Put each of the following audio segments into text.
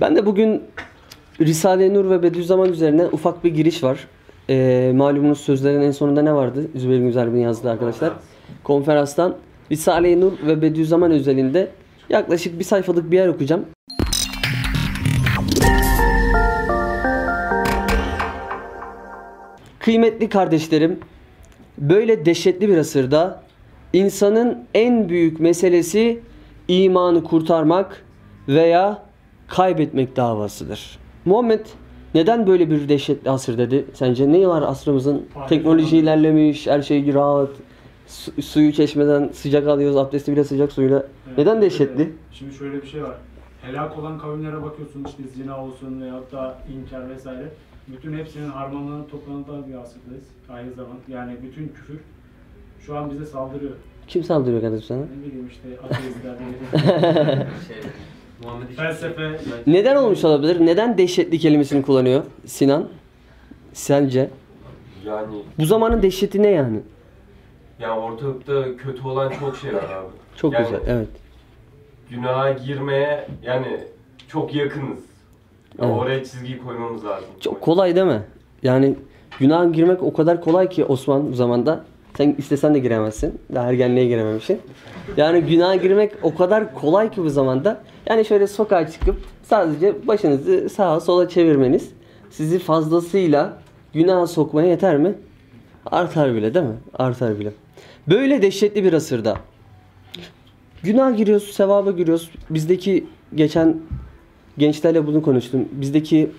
Ben de bugün Risale-i Nur ve Bediüzzaman üzerine ufak bir giriş var. Ee, malumunuz sözlerin en sonunda ne vardı? Zübeyir Güzelbin yazdı arkadaşlar. Konferanstan Risale-i Nur ve Bediüzzaman özelinde yaklaşık bir sayfalık bir yer okuyacağım. Kıymetli kardeşlerim, böyle dehşetli bir asırda insanın en büyük meselesi imanı kurtarmak veya kaybetmek davasıdır. Muhammed neden böyle bir dehşetli asır dedi? Sence ne var asrımızın? Teknoloji ilerlemiş, her şey rahat. Su- suyu çeşmeden sıcak alıyoruz, abdesti bile sıcak suyla. Evet, Neden dehşetli? Şimdi şöyle bir şey var. Helak olan kavimlere bakıyorsun işte zina olsun veyahut da inkar vesaire. Bütün hepsinin harmanlanıp toplandığı bir asırdayız aynı zaman. Yani bütün küfür şu an bize saldırıyor. Kim saldırıyor kardeşim sana? Ne bileyim işte ateistler, şey, Muhammed felsefe. Neden olmuş olabilir? Neden dehşetli kelimesini kullanıyor Sinan? Sence? Yani Bu zamanın dehşeti ne yani? ya ortalıkta kötü olan çok şey var abi. Çok Yani güzel, evet. Günaha girmeye yani çok yakınız. Ya Evet. Oraya çizgiyi koymamız lazım. Çok kolay değil mi? Yani günah girmek o kadar kolay ki Osman bu zamanda. Sen istesen de giremezsin. Daha ergenliğe girememişsin. Yani günah girmek o kadar kolay ki bu zamanda. Yani şöyle sokağa çıkıp sadece başınızı sağa sola çevirmeniz sizi fazlasıyla günaha sokmaya yeter mi? Artar bile değil mi? Artar bile. Böyle dehşetli bir asırda günah giriyoruz, sevaba giriyoruz. Bizdeki geçen gençlerle bunu konuştum. Bizdeki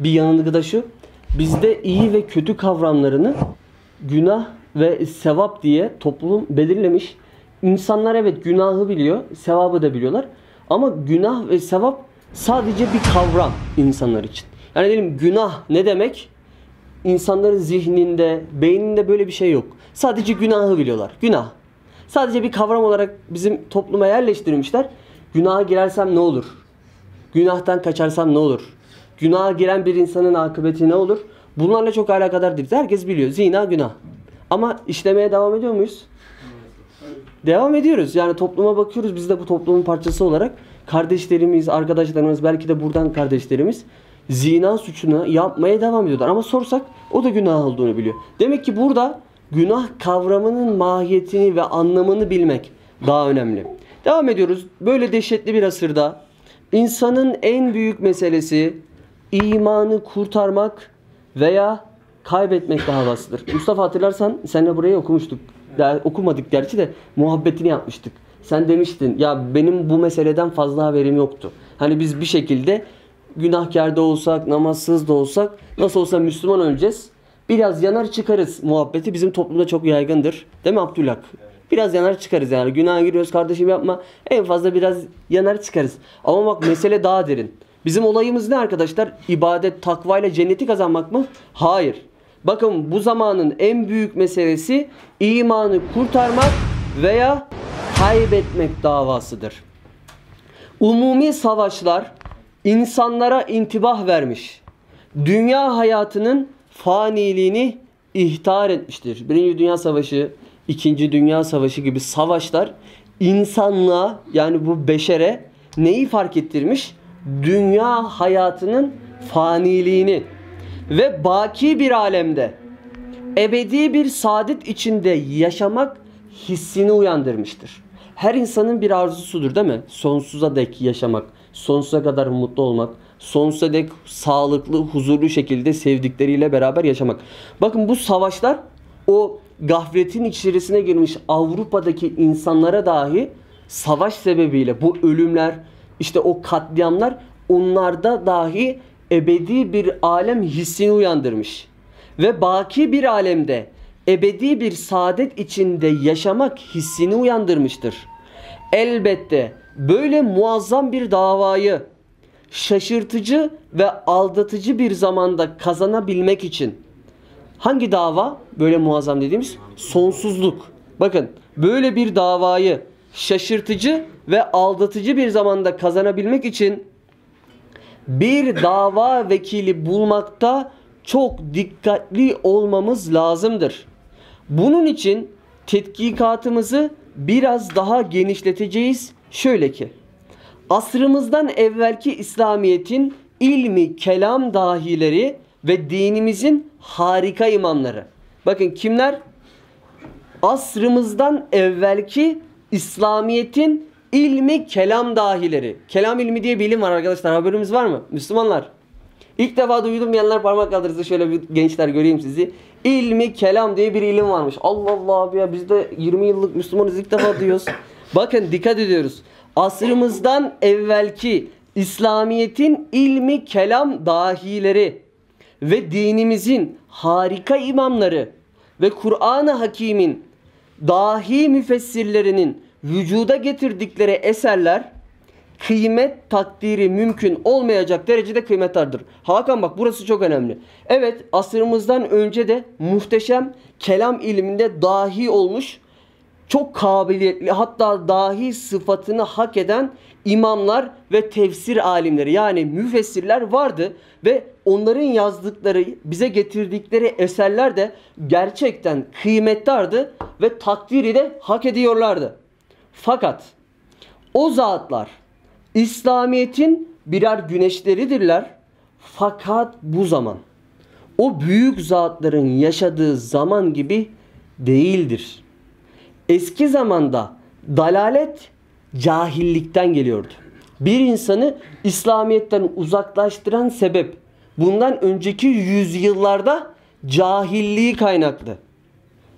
bir yanılgı da şu. Bizde iyi ve kötü kavramlarını günah ve sevap diye toplum belirlemiş. İnsanlar evet günahı biliyor, sevabı da biliyorlar. Ama günah ve sevap sadece bir kavram insanlar için. Yani diyelim günah ne demek? İnsanların zihninde, beyninde böyle bir şey yok. Sadece günahı biliyorlar. Günah. Sadece bir kavram olarak bizim topluma yerleştirilmişler. Günaha girersem ne olur? Günahtan kaçarsam ne olur? Günaha giren bir insanın akıbeti ne olur? Bunlarla çok alakadar değiliz. Herkes biliyor. Zina günah. Ama işlemeye devam ediyor muyuz? Devam ediyoruz. Yani topluma bakıyoruz. Biz de bu toplumun parçası olarak kardeşlerimiz, arkadaşlarımız, belki de buradan kardeşlerimiz zina suçunu yapmaya devam ediyorlar. Ama sorsak o da günah olduğunu biliyor. Demek ki burada günah kavramının mahiyetini ve anlamını bilmek daha önemli. Devam ediyoruz. Böyle dehşetli bir asırda insanın en büyük meselesi imanı kurtarmak veya kaybetmek davasıdır. Mustafa hatırlarsan seninle burayı okumuştuk. Der, okumadık gerçi de muhabbetini yapmıştık. Sen demiştin ya benim bu meseleden fazla haberim yoktu. Hani biz bir şekilde günahkar da olsak, namazsız da olsak nasıl olsa Müslüman öleceğiz. Biraz yanar çıkarız muhabbeti bizim toplumda çok yaygındır. Değil mi Abdülhak? Biraz yanar çıkarız yani. Günaha giriyoruz kardeşim yapma. En fazla biraz yanar çıkarız. Ama bak mesele daha derin. Bizim olayımız ne arkadaşlar? İbadet, takva ile cenneti kazanmak mı? Hayır. Bakın bu zamanın en büyük meselesi imanı kurtarmak veya kaybetmek davasıdır. Umumi savaşlar insanlara intibah vermiş. Dünya hayatının faniliğini ihtar etmiştir. Birinci Dünya Savaşı, İkinci Dünya Savaşı gibi savaşlar insanlığa yani bu beşere neyi fark ettirmiş? Dünya hayatının faniliğini ve baki bir alemde ebedi bir saadet içinde yaşamak hissini uyandırmıştır. Her insanın bir arzusudur değil mi? Sonsuza dek yaşamak, sonsuza kadar mutlu olmak, sonsuza dek sağlıklı, huzurlu şekilde sevdikleriyle beraber yaşamak. Bakın bu savaşlar o gafletin içerisine girmiş Avrupa'daki insanlara dahi savaş sebebiyle bu ölümler, işte o katliamlar onlarda dahi ebedi bir alem hissini uyandırmış. Ve baki bir alemde ebedi bir saadet içinde yaşamak hissini uyandırmıştır. Elbette böyle muazzam bir davayı şaşırtıcı ve aldatıcı bir zamanda kazanabilmek için hangi dava böyle muazzam dediğimiz sonsuzluk. Bakın böyle bir davayı şaşırtıcı ve aldatıcı bir zamanda kazanabilmek için bir dava vekili bulmakta çok dikkatli olmamız lazımdır. Bunun için tetkikatımızı biraz daha genişleteceğiz. Şöyle ki asrımızdan evvelki İslamiyet'in ilmi kelam dahileri ve dinimizin harika imamları. Bakın kimler? Asrımızdan evvelki İslamiyet'in ilmi kelam dahileri. Kelam ilmi diye bir ilim var arkadaşlar. Haberimiz var mı? Müslümanlar. İlk defa duydum diyenler parmak kaldırırsa şöyle bir gençler göreyim sizi. İlmi kelam diye bir ilim varmış. Allah Allah abi ya biz de 20 yıllık Müslümanız ilk defa duyuyoruz. Bakın dikkat ediyoruz. Asrımızdan evvelki İslamiyet'in ilmi kelam dahileri ve dinimizin harika imamları ve Kur'an-ı Hakim'in dahi müfessirlerinin vücuda getirdikleri eserler kıymet takdiri mümkün olmayacak derecede kıymetlidir. Hakan bak burası çok önemli. Evet asrımızdan önce de muhteşem kelam ilminde dahi olmuş çok kabiliyetli hatta dahi sıfatını hak eden imamlar ve tefsir alimleri yani müfessirler vardı ve onların yazdıkları bize getirdikleri eserler de gerçekten kıymetlilerdi ve takdiri de hak ediyorlardı. Fakat o zatlar İslamiyet'in birer güneşleridirler. Fakat bu zaman o büyük zatların yaşadığı zaman gibi değildir. Eski zamanda dalalet cahillikten geliyordu. Bir insanı İslamiyet'ten uzaklaştıran sebep bundan önceki yüzyıllarda cahilliği kaynaklı.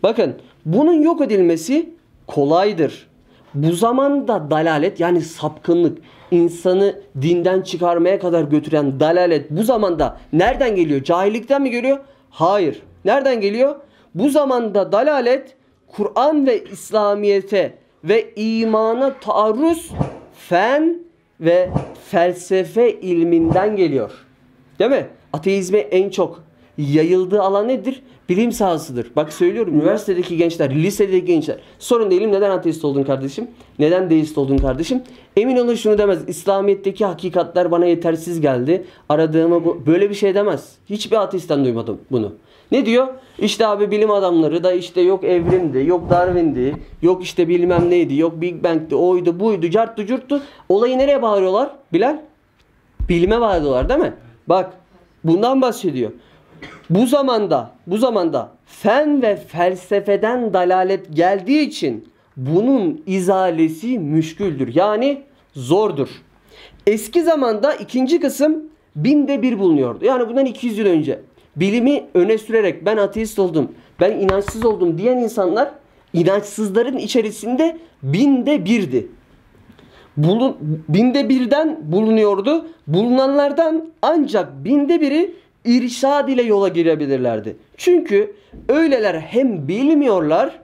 Bakın bunun yok edilmesi kolaydır. Bu zamanda dalalet yani sapkınlık insanı dinden çıkarmaya kadar götüren dalalet bu zamanda nereden geliyor? Cahillikten mi geliyor? Hayır. Nereden geliyor? Bu zamanda dalalet Kur'an ve İslamiyete ve imana taarruz fen ve felsefe ilminden geliyor. Değil mi? Ateizme en çok yayıldığı alan nedir? Bilim sahasıdır. Bak söylüyorum üniversitedeki gençler, lisedeki gençler. Sorun değilim neden ateist oldun kardeşim? Neden deist oldun kardeşim? Emin olun şunu demez. İslamiyet'teki hakikatler bana yetersiz geldi. Aradığımı bu. Böyle bir şey demez. Hiçbir ateistten duymadım bunu. Ne diyor? İşte abi bilim adamları da işte yok evrimdi, yok Darwin'di, yok işte bilmem neydi, yok Big Bang'di, oydu, buydu, carttı, curttu. Olayı nereye bağırıyorlar? Bilal? Bilime bağırıyorlar değil mi? Bak bundan bahsediyor. Bu zamanda, bu zamanda fen ve felsefeden dalalet geldiği için bunun izalesi müşküldür. Yani zordur. Eski zamanda ikinci kısım binde bir bulunuyordu. Yani bundan 200 yıl önce. Bilimi öne sürerek ben ateist oldum, ben inançsız oldum diyen insanlar inançsızların içerisinde binde birdi. Bulun, binde birden bulunuyordu. Bulunanlardan ancak binde biri irşad ile yola girebilirlerdi. Çünkü öyleler hem bilmiyorlar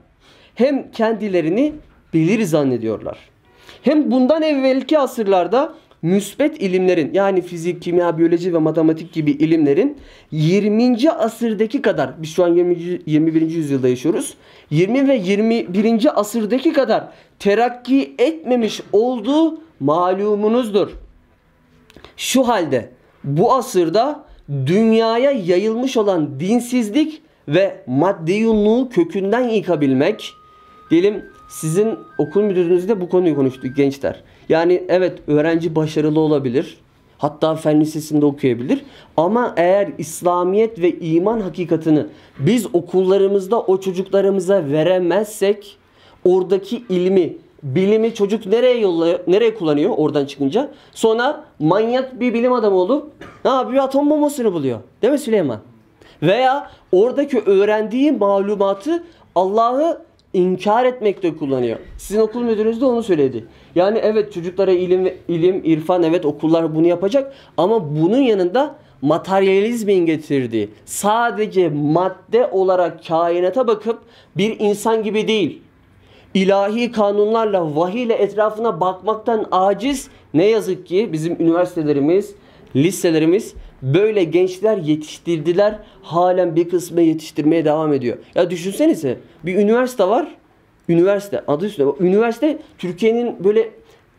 hem kendilerini bilir zannediyorlar. Hem bundan evvelki asırlarda müsbet ilimlerin yani fizik, kimya, biyoloji ve matematik gibi ilimlerin 20. asırdaki kadar biz şu an 20. 21. yüzyılda yaşıyoruz. 20 ve 21. asırdaki kadar terakki etmemiş olduğu malumunuzdur. Şu halde bu asırda dünyaya yayılmış olan dinsizlik ve maddi yunluğu kökünden yıkabilmek diyelim sizin okul müdürünüzle bu konuyu konuştuk gençler. Yani evet öğrenci başarılı olabilir. Hatta fen lisesinde okuyabilir. Ama eğer İslamiyet ve iman hakikatını biz okullarımızda o çocuklarımıza veremezsek oradaki ilmi, bilimi çocuk nereye yolla nereye kullanıyor oradan çıkınca? Sonra manyak bir bilim adamı olup ne yapıyor? Atom bombasını buluyor. Değil mi Süleyman? Veya oradaki öğrendiği malumatı Allah'ı inkar etmekte kullanıyor. Sizin okul müdürünüz de onu söyledi. Yani evet çocuklara ilim ilim, irfan evet okullar bunu yapacak ama bunun yanında materyalizmin getirdiği sadece madde olarak kainata bakıp bir insan gibi değil ilahi kanunlarla vahiy ile etrafına bakmaktan aciz ne yazık ki bizim üniversitelerimiz, liselerimiz böyle gençler yetiştirdiler. Halen bir kısmı yetiştirmeye devam ediyor. Ya düşünsenize bir üniversite var. Üniversite adı üstünde. Üniversite Türkiye'nin böyle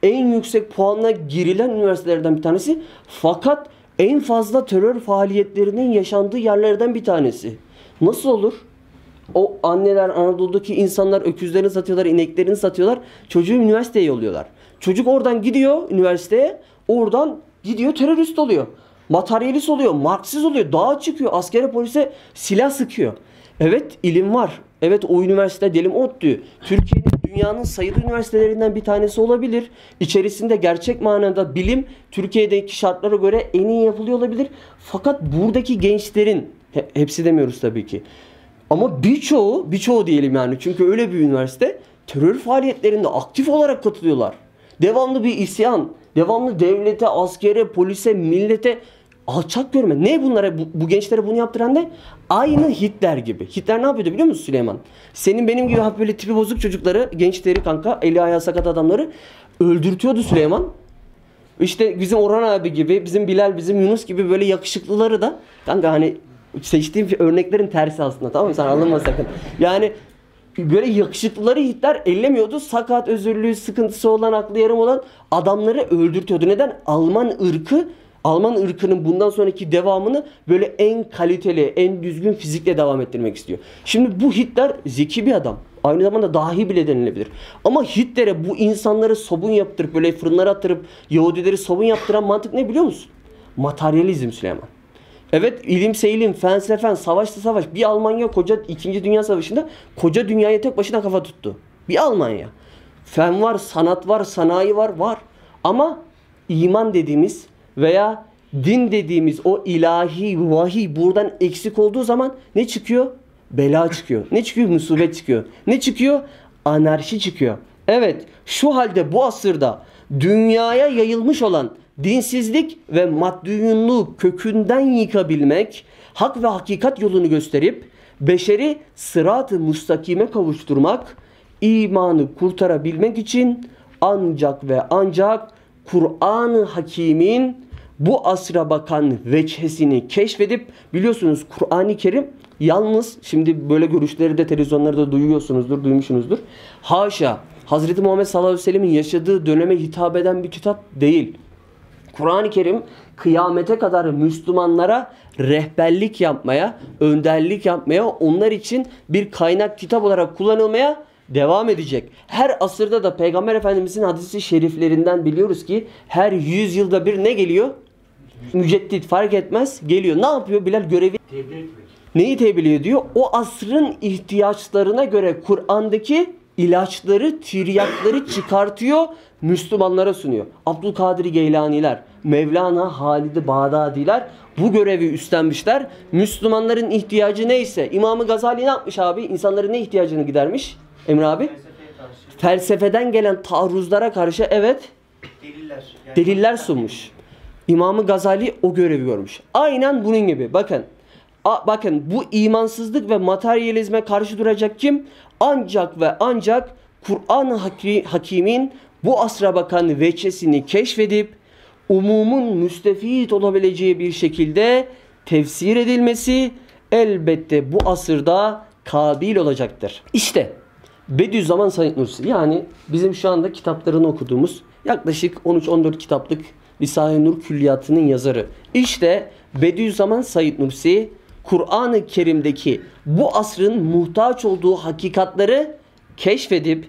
en yüksek puanla girilen üniversitelerden bir tanesi. Fakat en fazla terör faaliyetlerinin yaşandığı yerlerden bir tanesi. Nasıl olur? O anneler Anadolu'daki insanlar öküzlerini satıyorlar, ineklerini satıyorlar. Çocuğu üniversiteye yolluyorlar. Çocuk oradan gidiyor üniversiteye. Oradan gidiyor terörist oluyor. Materyalist oluyor. Marksist oluyor. Dağa çıkıyor. Askere polise silah sıkıyor. Evet ilim var. Evet o üniversite diyelim ODTÜ. Türkiye'nin dünyanın sayılı üniversitelerinden bir tanesi olabilir. İçerisinde gerçek manada bilim Türkiye'deki şartlara göre en iyi yapılıyor olabilir. Fakat buradaki gençlerin he- hepsi demiyoruz tabii ki. Ama birçoğu, birçoğu diyelim yani çünkü öyle bir üniversite terör faaliyetlerinde aktif olarak katılıyorlar. Devamlı bir isyan, devamlı devlete, askere, polise, millete alçak görme. Ne bunlara, bu, bu gençlere bunu yaptıran ne? Aynı Hitler gibi. Hitler ne yapıyordu biliyor musun Süleyman? Senin benim gibi hafif böyle tipi bozuk çocukları, gençleri kanka, eli ayağı sakat adamları öldürtüyordu Süleyman. İşte bizim Orhan abi gibi, bizim Bilal, bizim Yunus gibi böyle yakışıklıları da kanka hani seçtiğim örneklerin tersi aslında tamam mı? Sen alınma sakın. Yani böyle yakışıklıları Hitler ellemiyordu. Sakat, özürlü, sıkıntısı olan, aklı yarım olan adamları öldürtüyordu. Neden? Alman ırkı Alman ırkının bundan sonraki devamını böyle en kaliteli, en düzgün fizikle devam ettirmek istiyor. Şimdi bu Hitler zeki bir adam. Aynı zamanda dahi bile denilebilir. Ama Hitler'e bu insanları sabun yaptırıp böyle fırınlara attırıp Yahudileri sabun yaptıran mantık ne biliyor musun? Materyalizm Süleyman. Evet ilimse ilim, felsefen, savaşta savaş. Bir Almanya koca 2. Dünya Savaşı'nda koca dünyaya tek başına kafa tuttu. Bir Almanya. Fen var, sanat var, sanayi var, var. Ama iman dediğimiz veya din dediğimiz o ilahi vahiy buradan eksik olduğu zaman ne çıkıyor? Bela çıkıyor. Ne çıkıyor? Musibet çıkıyor. Ne çıkıyor? Anarşi çıkıyor. Evet şu halde bu asırda dünyaya yayılmış olan dinsizlik ve maddiyunluğu kökünden yıkabilmek, hak ve hakikat yolunu gösterip beşeri sırat-ı müstakime kavuşturmak, imanı kurtarabilmek için ancak ve ancak Kur'an-ı Hakim'in bu asra bakan veçhesini keşfedip biliyorsunuz Kur'an-ı Kerim yalnız şimdi böyle görüşleri de televizyonlarda duyuyorsunuzdur, duymuşsunuzdur. Haşa Hazreti Muhammed sallallahu aleyhi ve sellemin yaşadığı döneme hitap eden bir kitap değil. Kur'an-ı Kerim kıyamete kadar Müslümanlara rehberlik yapmaya, önderlik yapmaya, onlar için bir kaynak kitap olarak kullanılmaya devam edecek. Her asırda da Peygamber Efendimizin hadisi şeriflerinden biliyoruz ki her 100 yılda bir ne geliyor? Müceddit fark etmez geliyor. Ne yapıyor Bilal görevi? Tebliğ etmek. Neyi tebliğ ediyor? O asrın ihtiyaçlarına göre Kur'an'daki ilaçları, tiryakları çıkartıyor, Müslümanlara sunuyor. Abdülkadir Geylaniler, Mevlana Halid-i Bağdadiler bu görevi üstlenmişler. Müslümanların ihtiyacı neyse, İmam-ı Gazali ne yapmış abi? İnsanların ne ihtiyacını gidermiş? Emre abi? Felsefeden gelen taarruzlara karşı evet deliller. yani deliller sunmuş. İmamı Gazali o görevi görmüş. Aynen bunun gibi. Bakın. A- bakın bu imansızlık ve materyalizme karşı duracak kim? Ancak ve ancak Kur'an-ı Haki- Hakim'in bu asra bakan veçesini keşfedip umumun müstefit olabileceği bir şekilde tefsir edilmesi elbette bu asırda kabil olacaktır. İşte Bediüzzaman Said Nursi yani bizim şu anda kitaplarını okuduğumuz yaklaşık 13-14 kitaplık Risale-i Nur Külliyatı'nın yazarı. İşte Bediüzzaman Said Nursi Kur'an-ı Kerim'deki bu asrın muhtaç olduğu hakikatları keşfedip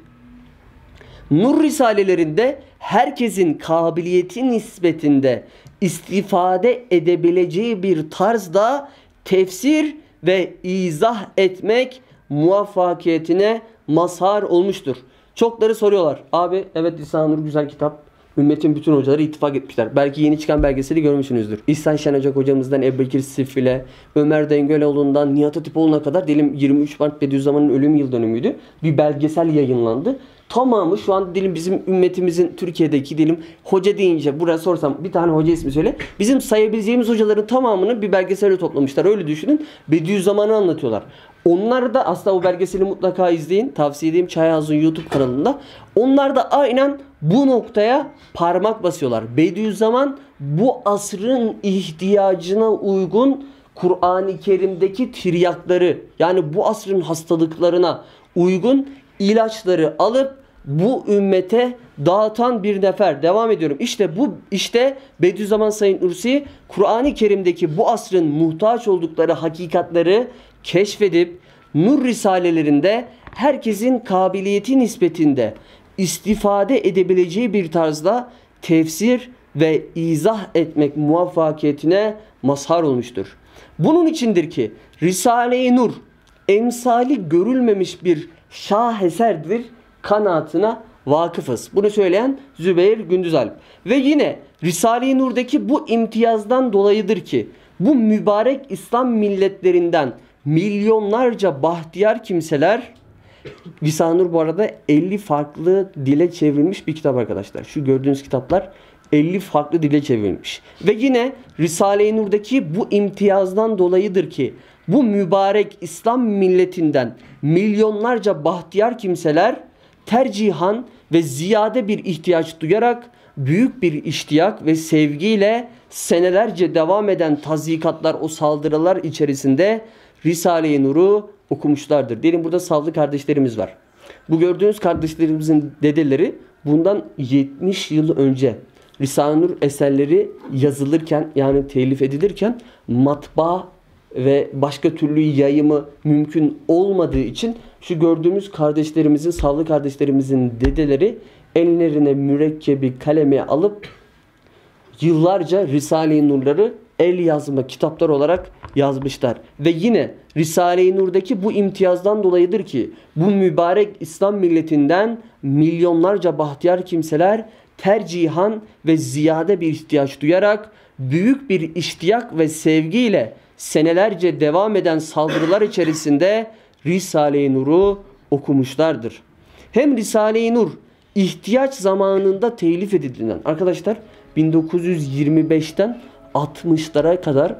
Nur Risalelerinde herkesin kabiliyeti nispetinde istifade edebileceği bir tarzda tefsir ve izah etmek muvaffakiyetine mazhar olmuştur. Çokları soruyorlar. Abi evet Lisan-ı Nur güzel kitap. Ümmetin bütün hocaları ittifak etmişler. Belki yeni çıkan belgeseli görmüşsünüzdür. İhsan Şen hocamızdan Ebubekir Sifil'e, Ömer Dengöloğlu'ndan Nihat Hatipoğlu'na kadar diyelim 23 Mart Bediüzzaman'ın ölüm yıl dönümüydü. Bir belgesel yayınlandı. Tamamı şu an diyelim bizim ümmetimizin Türkiye'deki diyelim hoca deyince buraya sorsam bir tane hoca ismi söyle. Bizim sayabileceğimiz hocaların tamamını bir belgesele toplamışlar. Öyle düşünün. Bediüzzaman'ı anlatıyorlar. Onlar da aslında o belgeseli mutlaka izleyin. Tavsiye edeyim Çayaz'ın YouTube kanalında. Onlar da aynen bu noktaya parmak basıyorlar. Bediüzzaman bu asrın ihtiyacına uygun Kur'an-ı Kerim'deki tiryakları yani bu asrın hastalıklarına uygun ilaçları alıp bu ümmete dağıtan bir nefer. Devam ediyorum. İşte bu işte Bediüzzaman Said Nursi Kur'an-ı Kerim'deki bu asrın muhtaç oldukları hakikatleri keşfedip Nur risalelerinde herkesin kabiliyeti nispetinde istifade edebileceği bir tarzda tefsir ve izah etmek muvaffakiyetine mazhar olmuştur. Bunun içindir ki Risale-i Nur emsali görülmemiş bir şaheserdir kanaatına vakıfız. Bunu söyleyen Zübeyir Gündüzalp. Ve yine Risale-i Nur'daki bu imtiyazdan dolayıdır ki bu mübarek İslam milletlerinden milyonlarca bahtiyar kimseler Lisan-ı Nur bu arada 50 farklı dile çevrilmiş bir kitap arkadaşlar. Şu gördüğünüz kitaplar 50 farklı dile çevrilmiş. Ve yine Risale-i Nur'daki bu imtiyazdan dolayıdır ki bu mübarek İslam milletinden milyonlarca bahtiyar kimseler tercihan ve ziyade bir ihtiyaç duyarak büyük bir iştiyak ve sevgiyle senelerce devam eden tazikatlar o saldırılar içerisinde Risale-i Nur'u okumuşlardır. Diyelim burada savlı kardeşlerimiz var. Bu gördüğünüz kardeşlerimizin dedeleri bundan 70 yıl önce Risale-i Nur eserleri yazılırken yani telif edilirken matbaa ve başka türlü yayımı mümkün olmadığı için şu gördüğümüz kardeşlerimizin, savlı kardeşlerimizin dedeleri ellerine mürekkebi kalemi alıp yıllarca Risale-i Nur'ları el yazma kitaplar olarak yazmışlar. Ve yine Risale-i Nur'daki bu imtiyazdan dolayıdır ki bu mübarek İslam milletinden milyonlarca bahtiyar kimseler tercihan ve ziyade bir ihtiyaç duyarak büyük bir iştiyak ve sevgiyle senelerce devam eden saldırılar içerisinde Risale-i Nur'u okumuşlardır. Hem Risale-i Nur ihtiyaç zamanında telif edilen arkadaşlar 1925'ten 60'lara kadar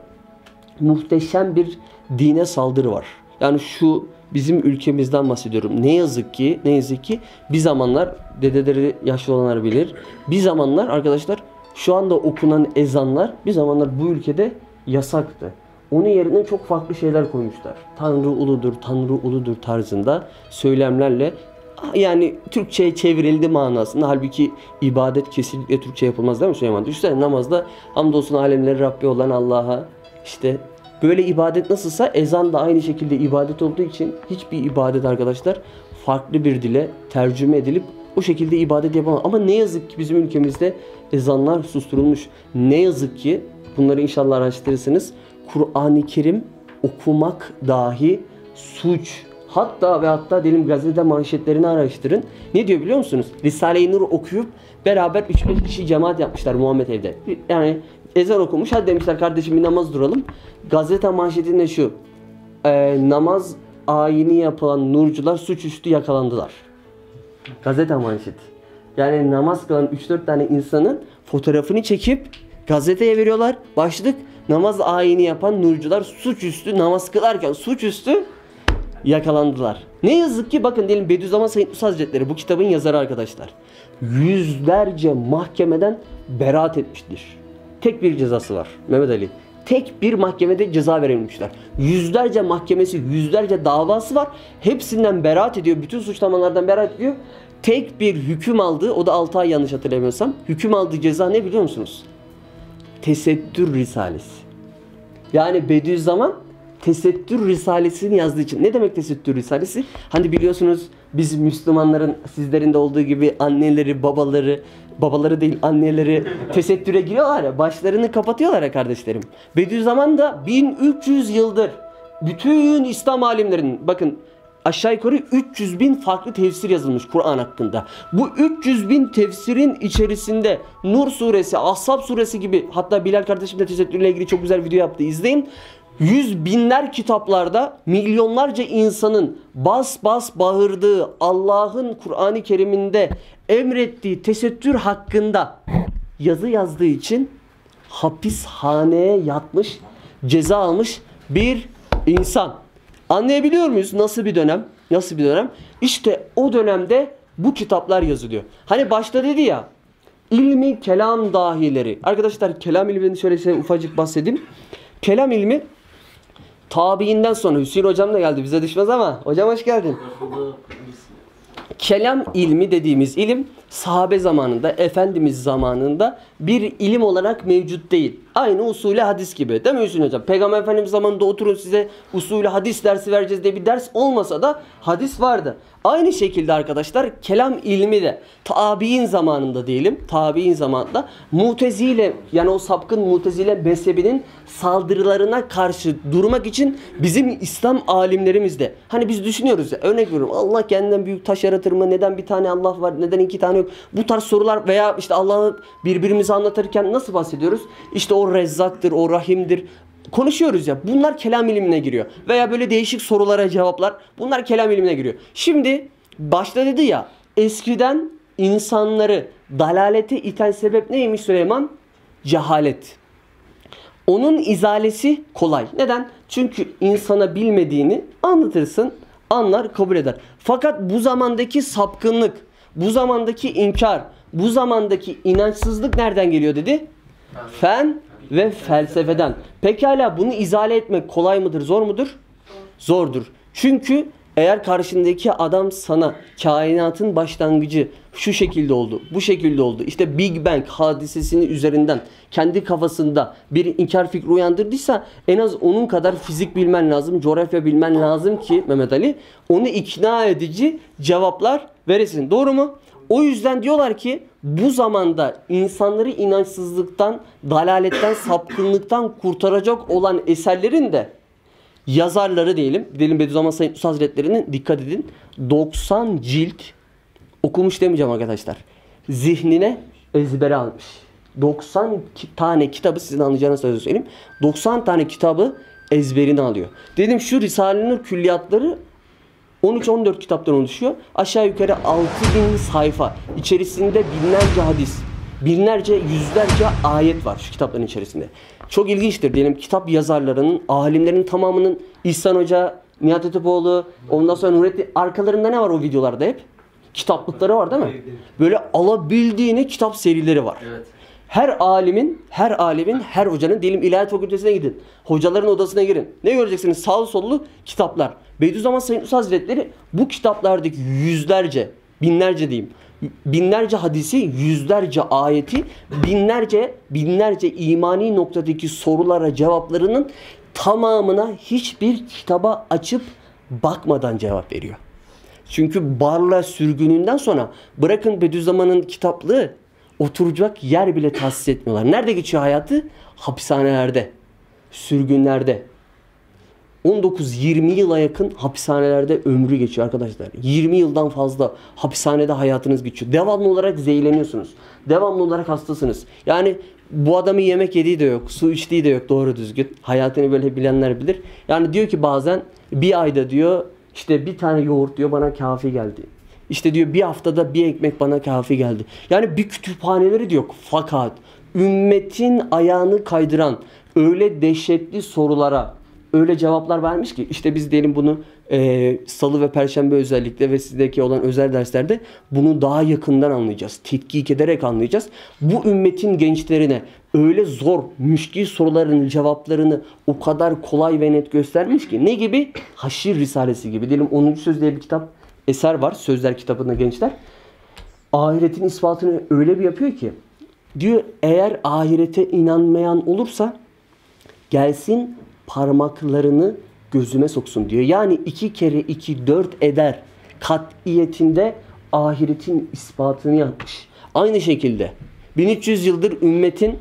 muhteşem bir dine saldırı var. Yani şu bizim ülkemizden bahsediyorum. Ne yazık ki, ne yazık ki bir zamanlar dedeleri yaşlı olanlar bilir. Bir zamanlar arkadaşlar şu anda okunan ezanlar bir zamanlar bu ülkede yasaktı. Onun yerine çok farklı şeyler koymuşlar. Tanrı uludur, Tanrı uludur tarzında söylemlerle yani Türkçe'ye çevrildi manasında. Halbuki ibadet kesinlikle Türkçe yapılmaz değil mi Süleyman? Düşünsene namazda hamdolsun alemleri Rabbi olan Allah'a işte böyle ibadet nasılsa ezan da aynı şekilde ibadet olduğu için hiçbir ibadet arkadaşlar farklı bir dile tercüme edilip o şekilde ibadet yapamaz. Ama ne yazık ki bizim ülkemizde ezanlar susturulmuş. Ne yazık ki bunları inşallah araştırırsınız. Kur'an-ı Kerim okumak dahi suç. Hatta ve hatta diyelim gazete manşetlerini araştırın. Ne diyor biliyor musunuz? Risale-i Nur okuyup beraber 3-5 kişi cemaat yapmışlar Muhammed evde. Yani ezan okumuş. Hadi demişler kardeşim bir namaz duralım. Gazete manşetinde şu. e, namaz ayini yapılan nurcular suçüstü yakalandılar. Gazete manşeti. Yani namaz kılan 3-4 tane insanın fotoğrafını çekip gazeteye veriyorlar. Başlık namaz ayini yapan nurcular suçüstü namaz kılarken suçüstü yakalandılar. Ne yazık ki bakın diyelim Bediüzzaman Said Nursi Hazretleri bu kitabın yazarı arkadaşlar. Yüzlerce mahkemeden beraat etmiştir. Tek bir cezası var Mehmet Ali. Tek bir mahkemede ceza verilmişler. Yüzlerce mahkemesi, yüzlerce davası var. Hepsinden beraat ediyor. Bütün suçlamalardan beraat ediyor. Tek bir hüküm aldığı, o da 6 ay yanlış hatırlamıyorsam. Hüküm aldığı ceza ne biliyor musunuz? Tesettür Risalesi. Yani Bediüzzaman Tesettür Risalesini yazdığı için. Ne demek Tesettür Risalesi? Hani biliyorsunuz biz Müslümanların sizlerin de olduğu gibi anneleri, babaları, babaları değil anneleri tesettüre giriyorlar ya. Başlarını kapatıyorlar ya kardeşlerim. Bediüzzaman da 1300 yıldır bütün İslam alimlerinin bakın aşağı yukarı 300 bin farklı tefsir yazılmış Kur'an hakkında. Bu 300 bin tefsirin içerisinde Nur suresi, Ashab suresi gibi hatta Bilal kardeşim de tesettürle ilgili çok güzel video yaptı. İzleyin. Yüz binler kitaplarda milyonlarca insanın bas bas bağırdığı Allah'ın Kur'an-ı Kerim'inde emrettiği tesettür hakkında yazı yazdığı için hapishaneye yatmış, ceza almış bir insan. Anlayabiliyor muyuz nasıl bir dönem? Nasıl bir dönem? İşte o dönemde bu kitaplar yazılıyor. Hani başta dedi ya ilmi kelam dahileri. Arkadaşlar kelam ilmini şöyle size ufacık bahsedeyim. Kelam ilmi tabiinden sonra Hüseyin hocam da geldi bize düşmez ama hocam hoş geldin. Kelam ilmi dediğimiz ilim sahabe zamanında, Efendimiz zamanında bir ilim olarak mevcut değil. Aynı usulü hadis gibi. Değil mi Hüsnü Hocam? Peygamber Efendimiz zamanında oturun size usulü hadis dersi vereceğiz diye bir ders olmasa da hadis vardı. Aynı şekilde arkadaşlar kelam ilmi de tabi'in zamanında diyelim. Tabi'in zamanında mutezile yani o sapkın mutezile mezhebinin saldırılarına karşı durmak için bizim İslam alimlerimiz de hani biz düşünüyoruz ya örnek veriyorum Allah kendinden büyük taş yaratır mı? Neden bir tane Allah var? Neden iki tane yok? Bu tarz sorular veya işte Allah'ı birbirimize anlatırken nasıl bahsediyoruz? İşte o rezzaktır, o rahimdir. Konuşuyoruz ya. Bunlar kelam ilimine giriyor. Veya böyle değişik sorulara cevaplar. Bunlar kelam ilimine giriyor. Şimdi başta dedi ya eskiden insanları dalalete iten sebep neymiş Süleyman? Cehalet. Onun izalesi kolay. Neden? Çünkü insana bilmediğini anlatırsın, anlar, kabul eder. Fakat bu zamandaki sapkınlık, bu zamandaki inkar, bu zamandaki inançsızlık nereden geliyor dedi? Fen ve felsefeden. Pekala bunu izale etmek kolay mıdır, zor mudur? Zordur. Çünkü eğer karşındaki adam sana kainatın başlangıcı şu şekilde oldu, bu şekilde oldu. İşte Big Bang hadisesini üzerinden kendi kafasında bir inkar fikri uyandırdıysa en az onun kadar fizik bilmen lazım, coğrafya bilmen lazım ki Mehmet Ali onu ikna edici cevaplar veresin. Doğru mu? O yüzden diyorlar ki bu zamanda insanları inançsızlıktan, dalaletten, sapkınlıktan kurtaracak olan eserlerin de yazarları diyelim. Diyelim Bediüzzaman Said Nursi Hazretleri'nin dikkat edin 90 cilt okumuş demeyeceğim arkadaşlar. Zihnine ezbere almış. 90 ki- tane kitabı sizin anlayacağınız sözü söyleyeyim. 90 tane kitabı ezberine alıyor. Dedim şu Risale-i külliyatları 13-14 kitaptan oluşuyor. Aşağı yukarı 6000 sayfa. İçerisinde binlerce hadis, binlerce, yüzlerce ayet var şu kitapların içerisinde. Çok ilginçtir diyelim kitap yazarlarının, alimlerin tamamının İhsan Hoca, Nihat Etipoğlu, ondan sonra Nurettin arkalarında ne var o videolarda hep? Kitaplıkları var değil mi? Böyle alabildiğine kitap serileri var. Evet. Her alimin, her alimin, her hocanın diyelim ilahiyat fakültesine gidin. Hocaların odasına girin. Ne göreceksiniz? Sağlı sollu kitaplar. Bediüzzaman Said Nursi Hazretleri bu kitaplardaki yüzlerce, binlerce diyeyim. Binlerce hadisi, yüzlerce ayeti, binlerce, binlerce imani noktadaki sorulara cevaplarının tamamına hiçbir kitaba açıp bakmadan cevap veriyor. Çünkü Barla sürgününden sonra bırakın Bediüzzaman'ın kitaplığı oturacak yer bile tahsis etmiyorlar. Nerede geçiyor hayatı? Hapishanelerde, sürgünlerde. 19-20 yıla yakın hapishanelerde ömrü geçiyor arkadaşlar. 20 yıldan fazla hapishanede hayatınız geçiyor. Devamlı olarak zehirleniyorsunuz. Devamlı olarak hastasınız. Yani bu adamın yemek yediği de yok, su içtiği de yok doğru düzgün. Hayatını böyle bilenler bilir. Yani diyor ki bazen bir ayda diyor işte bir tane yoğurt diyor bana kafi geldi. İşte diyor bir haftada bir ekmek bana kafi geldi. Yani bir kütüphaneleri diyor fakat ümmetin ayağını kaydıran öyle dehşetli sorulara öyle cevaplar vermiş ki işte biz diyelim bunu e, salı ve perşembe özellikle ve sizdeki olan özel derslerde bunu daha yakından anlayacağız. Tetkik ederek anlayacağız. Bu ümmetin gençlerine öyle zor, müşkil soruların cevaplarını o kadar kolay ve net göstermiş ki ne gibi? Haşir Risalesi gibi. Diyelim 10. Söz diye bir kitap eser var. Sözler kitabında gençler. Ahiretin ispatını öyle bir yapıyor ki diyor eğer ahirete inanmayan olursa gelsin parmaklarını gözüme soksun diyor. Yani iki kere iki dört eder katiyetinde ahiretin ispatını yapmış. Aynı şekilde 1300 yıldır ümmetin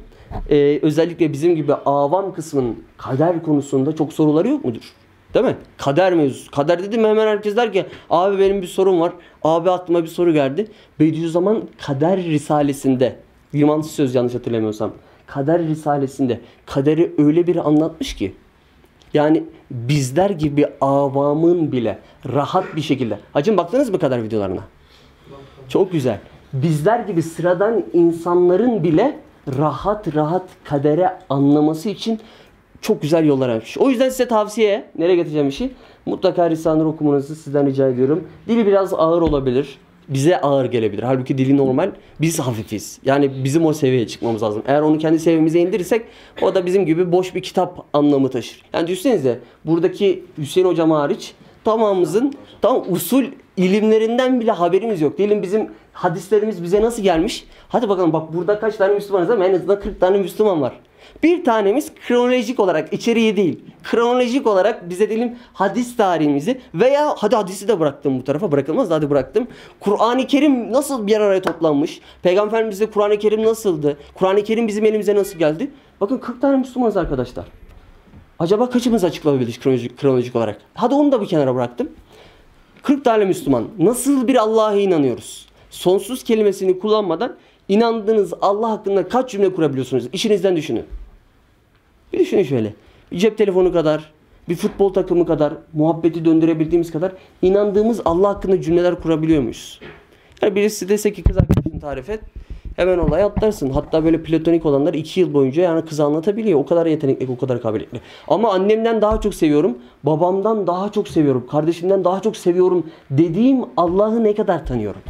e, özellikle bizim gibi avam kısmının kader konusunda çok soruları yok mudur? Değil mi? Kader mevzusu. Kader dedim hemen herkes der ki abi benim bir sorum var. Abi aklıma bir soru geldi. Bediüzzaman Kader Risalesinde Limansız söz yanlış hatırlamıyorsam. Kader Risalesinde kaderi öyle bir anlatmış ki yani bizler gibi avamın bile rahat bir şekilde. Hacım baktınız mı kader videolarına? Çok güzel. Bizler gibi sıradan insanların bile rahat rahat kadere anlaması için çok güzel yollar açmış. O yüzden size tavsiye, nereye getireceğim işi? Mutlaka Risale-i Nur okumanızı sizden rica ediyorum. Dili biraz ağır olabilir. Bize ağır gelebilir. Halbuki dili normal. Biz hafifiz. Yani bizim o seviyeye çıkmamız lazım. Eğer onu kendi seviyemize indirirsek o da bizim gibi boş bir kitap anlamı taşır. Yani düşünsenize buradaki Hüseyin hocam hariç tamamımızın tam usul ilimlerinden bile haberimiz yok. Diyelim bizim hadislerimiz bize nasıl gelmiş? Hadi bakalım bak burada kaç tane Müslümanız ama en azından 40 tane Müslüman var. Bir tanemiz kronolojik olarak içeriği değil. Kronolojik olarak bize diyelim hadis tarihimizi veya hadi hadisi de bıraktım bu tarafa bırakılmaz hadi bıraktım. Kur'an-ı Kerim nasıl bir araya toplanmış? Peygamberimizde Kur'an-ı Kerim nasıldı? Kur'an-ı Kerim bizim elimize nasıl geldi? Bakın 40 tane Müslümanız arkadaşlar. Acaba kaçımız açıklayabiliriz kronolojik, kronolojik olarak? Hadi onu da bir kenara bıraktım. 40 tane Müslüman. Nasıl bir Allah'a inanıyoruz? Sonsuz kelimesini kullanmadan inandığınız Allah hakkında kaç cümle kurabiliyorsunuz? İşinizden düşünün. Bir düşünün şöyle. Bir cep telefonu kadar, bir futbol takımı kadar, muhabbeti döndürebildiğimiz kadar inandığımız Allah hakkında cümleler kurabiliyor muyuz? Yani birisi dese ki kız arkadaşını tarif et. Hemen olaya atlarsın. Hatta böyle platonik olanlar iki yıl boyunca yani kızı anlatabiliyor. O kadar yetenekli, o kadar kabiliyetli. Ama annemden daha çok seviyorum, babamdan daha çok seviyorum, kardeşimden daha çok seviyorum dediğim Allah'ı ne kadar tanıyorum?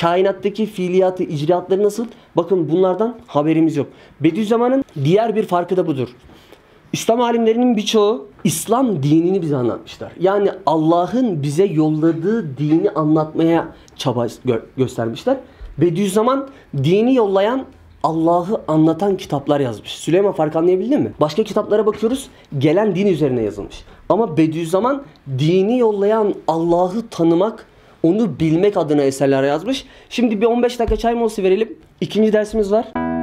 Kainattaki fiiliyatı, icraatları nasıl? Bakın bunlardan haberimiz yok. Bediüzzaman'ın diğer bir farkı da budur. İslam alimlerinin birçoğu İslam dinini bize anlatmışlar. Yani Allah'ın bize yolladığı dini anlatmaya çaba gö- göstermişler. Bediüzzaman dini yollayan Allah'ı anlatan kitaplar yazmış. Süleyman fark anlayabildin mi? Başka kitaplara bakıyoruz gelen din üzerine yazılmış. Ama Bediüzzaman dini yollayan Allah'ı tanımak, onu bilmek adına eserler yazmış. Şimdi bir 15 dakika çay molası verelim. İkinci dersimiz var.